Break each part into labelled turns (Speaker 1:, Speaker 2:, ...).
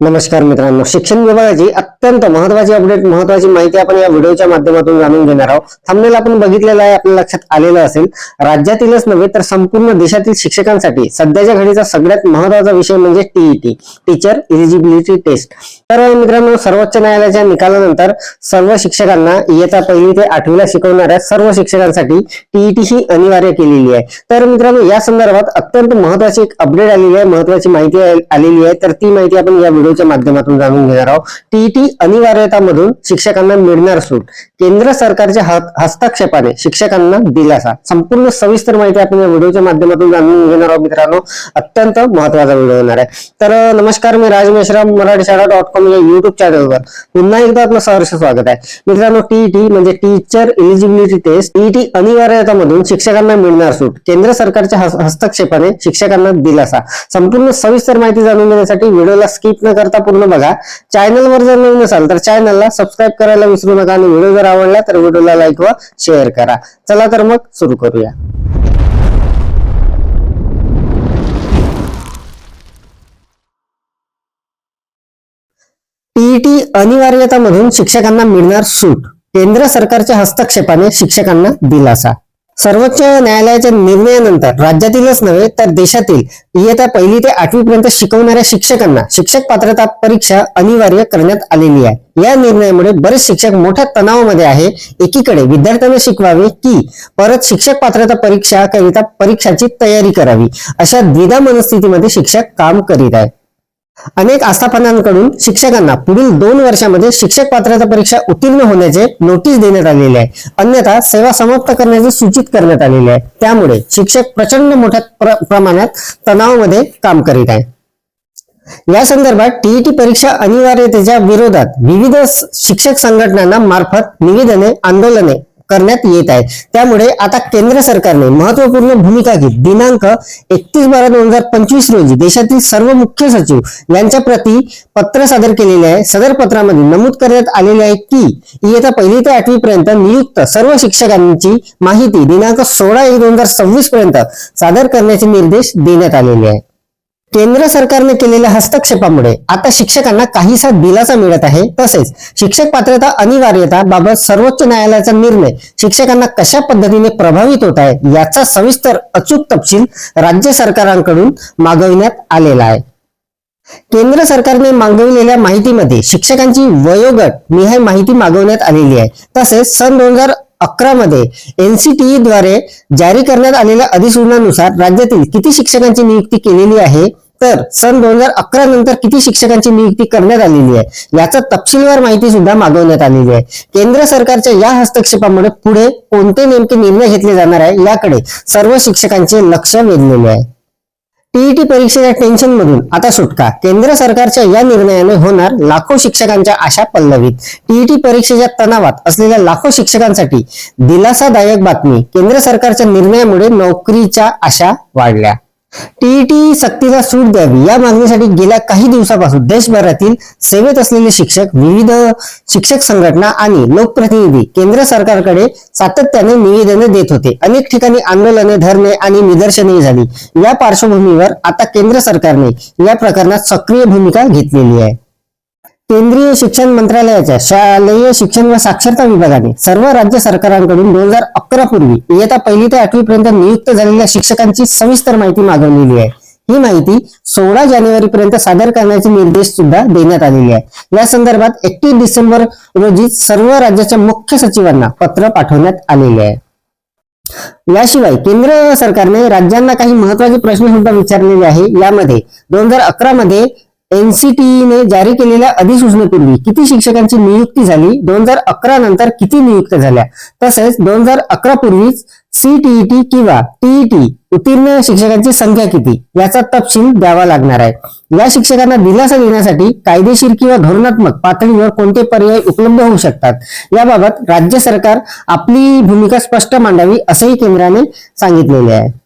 Speaker 1: नमस्कार मित्रांनो. शिक्षण विभागाची अत्यंत महत्वाची अपडेट महत्वाची माहिती आपण या व्हिडिओच्या माध्यमातून जाणून घेणार आहोत. थांबलेला आपण बघितलेलं आहे आपल्या लक्षात आलेलं असेल. राज्यातीलच नव्हे तर संपूर्ण देशातील शिक्षकांसाठी सध्याच्या घडीचा सगळ्यात महत्त्वाचा विषय म्हणजे टीईटी टीचर एलिजिबिलिटी टेस्ट तर मित्रांनो सर्वोच्च न्यायालयाच्या निकालानंतर सर्व शिक्षकांना इयत्ता पहिली ते आठवीला शिकवणाऱ्या सर्व शिक्षकांसाठी टीईटी ही अनिवार्य केलेली आहे. तर मित्रांनो या संदर्भात अत्यंत महत्वाची एक अपडेट आलेली आहे महत्वाची माहिती आलेली आहे. तर ती माहिती आपण या व्हिडिओच्या माध्यमातून जाणून घेणार आहोत. टीईटी अनिवार्यतामधून शिक्षकांना मिळणार सूट केंद्र सरकारच्या हस्तक्षेपाने शिक्षकांना दिलासा. संपूर्ण सविस्तर माहिती आपण या व्हिडिओच्या माध्यमातून जाणून घेणार आहोत मित्रांनो. अत्यंत महत्त्वाचा व्हिडिओ होणार आहे. तर नमस्कार मी राज मेश्राम मराठी शाळा डॉट कॉम या युट्यूब चॅनलवर पुन्हा एकदा आपलं सहर्ष स्वागत आहे. मित्रांनो टीईटी म्हणजे टीचर एलिजिबिलिटी टेस्ट टीईटी अनिवार्यतामधून शिक्षकांना मिळणार सूट. केंद्र सरकारच्या हस्तक्षेपाने शिक्षकांना दिलासा. संपूर्ण सविस्तर माहिती जाणून घेण्यासाठी व्हिडिओला स्किप न करता पूर्ण बघा. चॅनलवर जर नवीन असाल तर चॅनलला सबस्क्राईब करायला विसरू नका आणि व्हिडिओ जर आवडला तर व्हिडिओला लाईक व शेअर करा. चला तर मग सुरू करूया. टीईटी अनिवार्यतामधून शिक्षकांना मिळणार सूट. केंद्र सरकारच्या हस्तक्षेपाने शिक्षकांना दिलासा. सर्वोच्च न्यायालयाच्या निर्णयानंतर राज्यातीलच नव्हे तर देशातील इयत्ता पहिली ते आठवी पर्यंत शिकवणाऱ्या शिक्षकांना शिक्षक पात्रता परीक्षा अनिवार्य करण्यात आलेली आहे. या निर्णयामुळे बरेच शिक्षक मोठ्या तणावामध्ये आहे. एकीकडे विद्यार्थ्यांना शिकवावे की परत शिक्षक पात्रता परीक्षा करिता परीक्षाची तयारी करावी अशा द्विधा मनस्थितीमध्ये शिक्षक काम करीत आहे अनेक आस्थापनांकडून शिक्षकांना पुढील दोन वर्षामध्ये शिक्षक पात्रता परीक्षा उत्तीर्ण होण्याचे नोटीस देण्यात आलेले आहे. अन्यथा सेवा समाप्त करण्याचे सूचित करण्यात आलेले आहे. त्यामुळे शिक्षक प्रचंड मोठ्या प्र- प्रमाणात तणावामध्ये काम करीत आहे. या संदर्भात टीईटी परीक्षा अनिवार्यतेच्या विरोधात विविध शिक्षक संघटनांना मार्फत निवेदने आंदोलने करण्यात येत आहे त्यामुळे आता केंद्र सरकारने महत्त्वपूर्ण भूमिका घेत दिनांक एकतीस बारा दोन हजार पंचवीस रोजी देशातील सर्व मुख्य सचिव यांच्या प्रती पत्र सादर केलेले आहे. सदर पत्रामध्ये नमूद करण्यात आलेले आहे की इयत्ता पहिली ते आठवी पर्यंत नियुक्त सर्व शिक्षकांची माहिती दिनांक सोळा एक दोन हजार सव्वीस पर्यंत सादर करण्याचे निर्देश देण्यात आलेले आहे. केंद्र सरकारने केलेल्या हस्तक्षेपामुळे आता शिक्षकांना काहीसा दिलासा मिळत आहे. तसेच शिक्षक पात्रता अनिवार्यता बाबत सर्वोच्च न्यायालयाचा निर्णय शिक्षकांना कशा पद्धतीने प्रभावित होत आहे याचा सविस्तर अचूक तपशील राज्य सरकारांकडून मागविण्यात आलेला आहे. केंद्र सरकारने मागविलेल्या माहितीमध्ये शिक्षकांची वयोगट निहाय माहिती मागवण्यात आलेली आहे. तसेच सन दोन हजार अकरा मध्ये एनसीटीई द्वारे जारी करण्यात आलेल्या अधिसूचनानुसार राज्यातील किती शिक्षकांची नियुक्ती केलेली आहे? तर सन दोन हजार अकरा नंतर किती शिक्षकांची नियुक्ती करण्यात आलेली आहे? याचा तपशीलवार माहिती सुद्धा मागवण्यात आलेली आहे. केंद्र सरकारच्या या हस्तक्षेपामुळे पुढे कोणते नेमके निर्णय घेतले जाणार आहे? याकडे सर्व शिक्षकांचे लक्ष वेधलेले आहे. टीईटी परीक्षेच्या टेन्शन मधून आता सुटका. केंद्र सरकारच्या या निर्णयाने होणार लाखो शिक्षकांच्या आशा पल्लवीत. टीईटी परीक्षेच्या तणावात असलेल्या लाखो शिक्षकांसाठी दिलासादायक बातमी. केंद्र सरकारच्या निर्णयामुळे नोकरीच्या आशा वाढल्या. टीईटी सक्तीला सूट द्यावी. या मागणीसाठी गेल्या काही दिवसापासून देशभरातील सेवेत असलेले शिक्षक विविध शिक्षक संघटना आणि लोकप्रतिनिधी केंद्र सरकारकडे सातत्याने निवेदने देत होते. अनेक ठिकाणी आंदोलने धरणे आणि निदर्शने झाली. या पार्श्वभूमीवर आता केंद्र सरकारने या प्रकरणात सक्रिय भूमिका घेतलेली आहे. केंद्रीय शिक्षण मंत्रालयाच्या शालेय शिक्षण व साक्षरता विभागाने सर्व राज्य सरकारांकडून दोन हजार अकरा पूर्वी इयत्ता पहिली ते आठवी पर्यंत नियुक्त झालेल्या शिक्षकांची सविस्तर माहिती मागवलेली आहे. ही माहिती सोळा जानेवारी पर्यंत सादर करण्याचे निर्देश सुद्धा देण्यात आलेले आहे या संदर्भात एकतीस डिसेंबर रोजी सर्व राज्याच्या मुख्य सचिवांना पत्र पाठवण्यात आलेले आहे. याशिवाय केंद्र सरकारने राज्यांना काही महत्त्वाचे प्रश्न सुद्धा विचारलेले आहे. यामध्ये दोन हजार अकरा मध्ये एनसीटीईने जारी केलेल्या अधिसूचनेपूर्वी किती शिक्षकांची नियुक्ती झाली? दोन हजार अकरा नंतर किती नियुक्त झाल्या? तसेच दोन हजार अकरा पूर्वीच सीटीईटी किंवा टीईटी उत्तीर्ण शिक्षकांची संख्या किती? याचा तपशील द्यावा लागणार आहे. या शिक्षकांना दिलासा देण्यासाठी कायदेशीर किंवा धोरणात्मक पातळीवर कोणते पर्याय उपलब्ध होऊ शकतात? याबाबत राज्य सरकार आपली भूमिका स्पष्ट मांडावी असंही केंद्राने सांगितलेले आहे.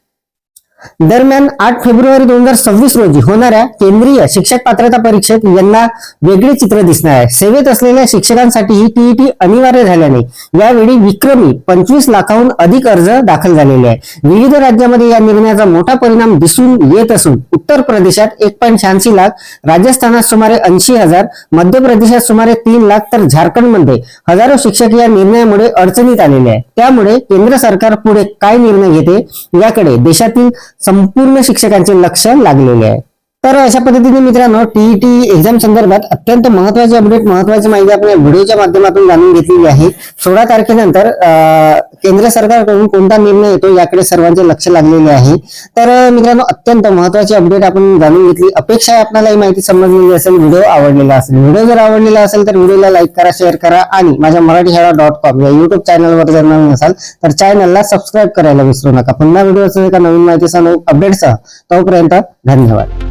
Speaker 1: दरम्यान आठ फेब्रुवारी दोन हजार सव्वीस रोजी होणाऱ्या केंद्रीय शिक्षक पात्रता परीक्षेत यांना वेगळे चित्र दिसणार आहे. सेवेत असलेल्या शिक्षकांसाठी ही टीईटी अनिवार्य झाल्याने यावेळी विक्रमी पंचवीस लाखाहून अधिक अर्ज दाखल झालेले आहे विविध राज्यामध्ये या निर्णयाचा मोठा परिणाम दिसून येत असून उत्तर प्रदेशात एक पॉईंट शहाऐंशी लाख राजस्थानात सुमारे ऐंशी हजार मध्य प्रदेशात सुमारे तीन लाख तर झारखंडमध्ये हजारो शिक्षक या निर्णयामुळे अडचणीत आलेले आहे त्यामुळे केंद्र सरकार पुढे काय निर्णय घेते याकडे देशातील संपूर्ण शिक्षकांचे लक्ष लागलेले आहे. तर अशा पद्धतीने मित्रांनो टीईटी एक्झाम संदर्भात अत्यंत महत्वाची अपडेट महत्वाची माहिती आपण या व्हिडिओच्या माध्यमातून जाणून घेतलेली आहे. सोळा तारखेनंतर केंद्र सरकारकडून कोणता निर्णय येतो याकडे सर्वांचे लक्ष लागलेले आहे. तर मित्रांनो अत्यंत महत्वाची अपडेट आपण जाणून घेतली. अपेक्षा आहे आपल्याला ही माहिती समजलेली असेल व्हिडिओ आवडलेला असेल. व्हिडिओ जर आवडलेला असेल तर व्हिडिओला लाईक करा शेअर करा आणि माझ्या मराठी शाळा डॉट कॉम या युट्यूब चॅनलवर जर नवीन असाल तर चॅनलला सबस्क्राईब करायला विसरू नका. पुन्हा व्हिडिओ एका नवीन माहितीसह अपडेटसह तोपर्यंत धन्यवाद.